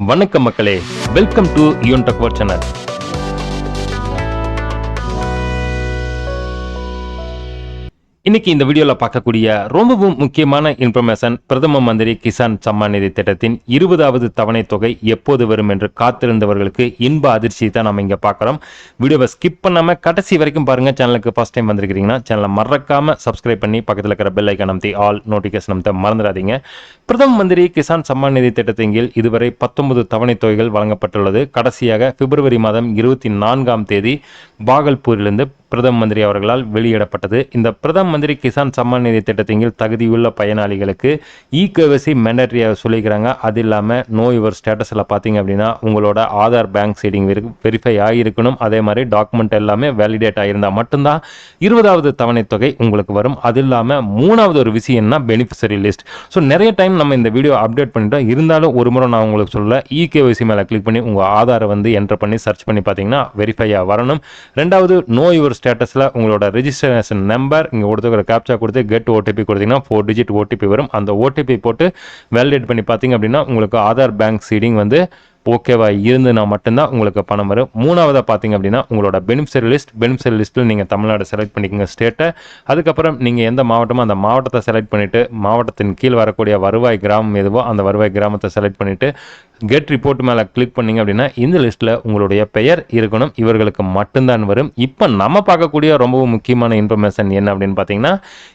வணக்கம் மக்களே. Welcome to யூன் டக்வர் சேனல் இன்னைக்கு இந்த வீடியோவில் பார்க்கக்கூடிய ரொம்பவும் முக்கியமான இன்ஃபர்மேஷன் பிரதம மந்திரி கிசான் சம்மான் நிதி திட்டத்தின் இருபதாவது தவணை தொகை எப்போது வரும் என்று காத்திருந்தவர்களுக்கு இன்ப அதிர்ச்சி தான் நம்ம இங்கே பார்க்குறோம். வீடியோவை ஸ்கிப் பண்ணாம கடைசி வரைக்கும் பாருங்க. சேனலுக்கு ஃபர்ஸ்ட் டைம் வந்திருக்கிறீங்கன்னா சேனலை மறக்காமல் சப்ஸ்கிரைப் பண்ணி பக்கத்தில் இருக்கிற பெல் ஐக்கான் அமைத்தி ஆல் நோட்டிஃபிகேஷன் அமைத்த மறந்துடாதீங்க. பிரதம மந்திரி கிசான் சம்மான் நிதி திட்டத்தின் கீழ் இதுவரை பத்தொன்பது தவணை தொகைகள் வழங்கப்பட்டுள்ளது. கடைசியாக பிப்ரவரி மாதம் இருபத்தி நான்காம் தேதி பாகல்பூரிலிருந்து பிரதம மந்திரி அவர்களால் வெளியிடப்பட்டது. இந்த பிரதம மந்திரி கிசான் சம்மான் நிதி திட்டத்தின் கீழ் தகுதியுள்ள பயனாளிகளுக்கு இ கேவசி சொல்லிக்கிறாங்க. அது இல்லாமல் நோ யுவர் ஸ்டேட்டஸில் பார்த்தீங்க அப்படின்னா உங்களோட ஆதார் பேங்க் சீடிங் வெரிஃபை ஆகியிருக்கணும். அதே மாதிரி டாக்குமெண்ட் எல்லாமே வேலிடேட் ஆகியிருந்தால் மட்டும்தான் இருபதாவது தவணை தொகை உங்களுக்கு வரும். அது இல்லாமல் மூணாவது ஒரு விஷயம்னா பெனிஃபிஷரி லிஸ்ட் ஸோ நிறைய டைம் நம்ம இந்த வீடியோ அப்டேட் பண்ணிட்டோம். இருந்தாலும் ஒரு முறை நான் உங்களுக்கு சொல்ல இ மேலே கிளிக் பண்ணி உங்கள் ஆதாரை வந்து என்ட்ரு பண்ணி சர்ச் பண்ணி பார்த்தீங்கன்னா வெரிஃபையாக வரணும். ரெண்டாவது நோ யுவர் ஸ்டேட்டஸில் உங்களோட ரிஜிஸ்ட்ரேஷன் நம்பர் இங்கே கொடுத்துக்கிற கேப்சா கொடுத்து கெட் ஓடிபி கொடுத்தீங்கன்னா ஃபோர் டிஜிட் ஓடிபி வரும். அந்த ஓடிபி போட்டு வேலிடேட் பண்ணி பார்த்தீங்க அப்படின்னா உங்களுக்கு ஆதார் பேங்க் சீடிங் வந்து ஓகேவா இருந்துன்னா மட்டும்தான் உங்களுக்கு பணம் வரும். மூணாவதாக பார்த்தீங்க அப்படின்னா உங்களோட பெனிஃபிஷரி லிஸ்ட் பெனிஃபிஷரி லிஸ்ட்டில் நீங்கள் தமிழ்நாடு செலக்ட் பண்ணிக்கோங்க ஸ்டேட்டை அதுக்கப்புறம் நீங்கள் எந்த மாவட்டமோ அந்த மாவட்டத்தை செலக்ட் பண்ணிவிட்டு மாவட்டத்தின் கீழ் வரக்கூடிய வருவாய் கிராமம் எதுவோ அந்த வருவாய் கிராமத்தை செலக்ட் பண்ணிவிட்டு கெட் ரிப்போர்ட் மேலே கிளிக் பண்ணீங்க அப்படின்னா இந்த லிஸ்ட்டில் உங்களுடைய பெயர் இருக்கணும் இவர்களுக்கு மட்டும்தான் வரும். இப்போ நம்ம பார்க்கக்கூடிய ரொம்பவும் முக்கியமான இன்ஃபர்மேஷன் என்ன அப்படின்னு பார்த்தீங்கன்னா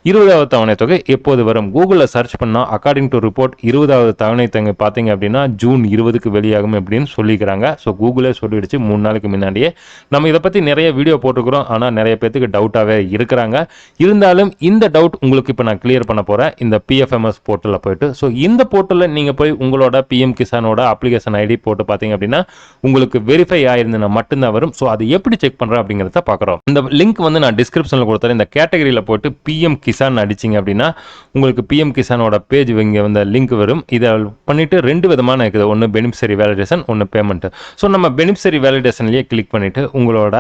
இருபதாவது தவணை தொகை எப்போது வரும்? கூகுளில் சர்ச் பண்ணால் அக்கார்டிங் டு ரிப்போர்ட் இருபதாவது தவணை தொகை பார்த்தீங்க அப்படின்னா ஜூன் இருபதுக்கு வெளியாகும் அப்படின்னு சொல்லிக்கிறாங்க. ஸோ கூகுளே சொல்லிடுச்சு மூணு நாளுக்கு முன்னாடியே. நம்ம இதை பற்றி நிறைய வீடியோ போட்டுக்கிறோம் ஆனால் நிறைய பேத்துக்கு டவுட்டாகவே இருக்கிறாங்க. இருந்தாலும் இந்த டவுட் உங்களுக்கு இப்போ நான் கிளியர் பண்ண போகிறேன் இந்த பிஎஃப்எம்எஸ் போர்ட்டலில் போயிட்டு. ஸோ இந்த போர்ட்டலில் நீங்கள் போய் உங்களோட பிஎம் கிசானோட அப்ளிகேஷன் ஐடி போட்டு பார்த்தீங்க அப்படின்னா உங்களுக்கு வெரிஃபை ஆயிருந்ததுன்னா மட்டும்தான் வரும். ஸோ அது எப்படி செக் பண்ணுறேன் அப்படிங்கிறத பார்க்குறோம். இந்த லிங்க் வந்து நான் டிஸ்கிரிப்ஷனில் கொடுத்துறேன். இந்த கேட்டகரியில் போட்டு பிஎம் கிசான் அடிச்சிங்க அப்படின்னா உங்களுக்கு பிஎம் கிசானோட பேஜ் இங்கே வந்து லிங்க் வரும். இதை பண்ணிவிட்டு ரெண்டு விதமான இருக்குது. ஒன்று பெனிஃபிஷரி வேலிடேஷன் ஒன்று பேமெண்ட் ஸோ நம்ம பெனிஃபிஷரி வேலிடேஷன்லேயே கிளிக் பண்ணிட்டு உங்களோட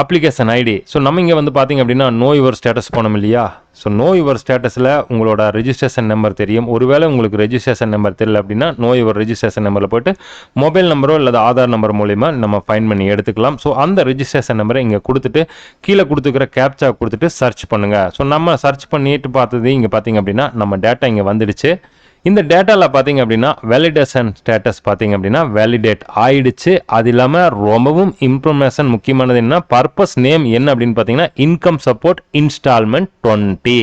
அப்ளிகேஷன் ஐடி ஸோ நம்ம இங்கே வந்து பார்த்தீங்க அப்படின்னா நோ யுவர் ஸ்டேட்டஸ் போனோம் இல்லையா? ஸோ நோ யுவர் ஸ்டேட்டஸில் உங்களோட ரெஜிஸ்ட்ரேஷன் நம்பர் தெரியும். ஒருவேளை உங்களுக்கு ரெஜிஸ்ட்ரேஷன் நம்பர் தெரியல அப்படின்னா நோ யுவர் ரெஜிஸ்ட்ரேஷன் நம்பரில் போட்டு மொபைல் நம்பரோ இல்லை ஆதார் நம்பர் மூலிமா நம்ம ஃபைன் பண்ணி எடுத்துக்கலாம். ஸோ அந்த ரெஜிஸ்ட்ரேஷன் நம்பரை இங்கே கொடுத்துட்டு கீழே கொடுத்துக்கிற கேப்சா கொடுத்துட்டு சர்ச் பண்ணுங்கள் ஸோ நம்ம சர்ச் பண்ணிட்டு பார்த்தது இங்கே பார்த்தீங்க அப்படின்னா நம்ம டேட்டா இங்கே வந்துடுச்சு. இந்த டேட்டாவில் பார்த்தீங்க அப்படின்னா வேலிடேஷன் ஸ்டேட்டஸ் பார்த்தீங்க அப்படின்னா வேலிடேட் ஆயிடுச்சு. அது இல்லாமல் ரொம்பவும் இன்ஃபர்மேஷன் முக்கியமானது என்ன பர்பஸ் நேம் என்ன அப்படின்னு பார்த்தீங்கன்னா income support instalment twenty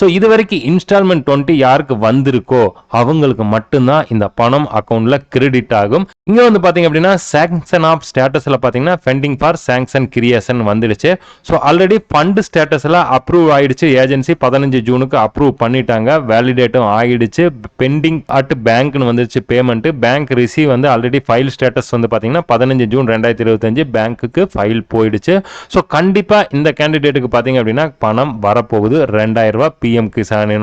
so இது வரைக்கும் இன்ஸ்டால்மெண்ட் டுவெண்ட்டி யாருக்கு வந்திருக்கோ அவங்களுக்கு மட்டும்தான் இந்த பணம் அக்கௌண்ட்ல கிரெடிட் ஆகும். இங்கே வந்து பார்த்தீங்க அப்படின்னா சாங்ஷன் ஆஃப் ஸ்டேட்டஸில் பார்த்தீங்கன்னா ஃபெண்டிங் ஃபார் சாங்ஷன் கிரியேஷன் வந்துடுச்சு. ஸோ ஆல்ரெடி ஃபண்டு ஸ்டேட்டஸில் அப்ரூவ் ஆயிடுச்சு. ஏஜென்சி பதினஞ்சு ஜூனுக்கு அப்ரூவ் பண்ணிட்டாங்க. வேலிடேட்டும் ஆயிடுச்சு. பெண்டிங் அட் பேங்க்னு வந்துருச்சு பேமெண்ட் பேங்க் ரிசீவ் வந்து ஆல்ரெடி ஃபைல் ஸ்டேட்டஸ் வந்து பார்த்தீங்கன்னா பதினஞ்சு ஜூன் ரெண்டாயிரத்தி இருபத்தஞ்சு பேங்க்குக்கு ஃபைல் போயிடுச்சு. ஸோ கண்டிப்பாக இந்த கேண்டிடேட்டுக்கு பார்த்தீங்க அப்படின்னா பணம் வரப்போகுது. ரெண்டாயிரம் பிஎம் கிசான்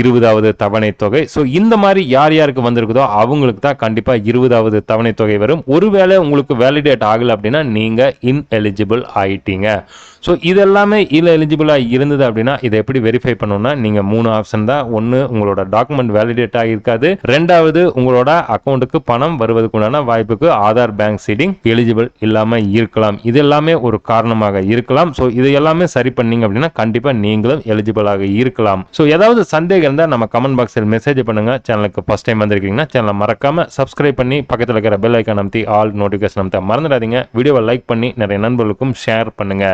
இருபதாவது தவணை தொகை. ஸோ இந்த மாதிரி யார் யாருக்கு வந்திருக்குதோ அவங்களுக்கு தான் கண்டிப்பாக இருபதாவது தவணை தொகை வரும். ஒருவேளை உங்களுக்கு வேலிடேட் ஆகலை அப்படின்னா நீங்கள் இன்எலிஜிபிள் ஆயிட்டீங்க. ஸோ இதெல்லாமே இதில் எலிஜிபிளாக இருந்தது அப்படின்னா இதை எப்படி வெரிஃபை பண்ணணும்னா நீங்கள் மூணு ஆப்ஷன் தான். ஒன்று உங்களோட டாக்குமெண்ட் வேலிடேட் ஆகியிருக்காது. ரெண்டாவது உங்களோட அக்கௌண்ட்டுக்கு பணம் வருவதற்கு உண்டான வாய்ப்புக்கு ஆதார் பேங்க் சீடிங் எலிஜிபிள் இல்லாமல் இருக்கலாம். இது எல்லாமே ஒரு காரணமாக இருக்கலாம். ஸோ இது எல்லாமே சரி பண்ணீங்க அப்படின்னா கண்டிப்பாக நீங்களும் எலிஜிபிளாக இருக்கலாம். ஸோ ஏதாவது சந்தேகம் இருந்தால் நம்ம கமெண்ட் பாக்ஸில் மெசேஜ் பண்ணுங்க. சேனலுக்கு ஃபஸ்ட் டைம் வந்திருக்கீங்கன்னா சேனலை மறக்காம சப்ஸ்கிரைப் பண்ணி பக்கத்தில் இருக்கிற பெல் ஐக்கான் அமுத்தி ஆல் நோட்டிஃபிகேஷன் அமுத்த மறந்துடாதீங்க. வீடியோவை லைக் பண்ணி நிறைய நண்பர்களுக்கும் ஷேர் பண்ணுங்க.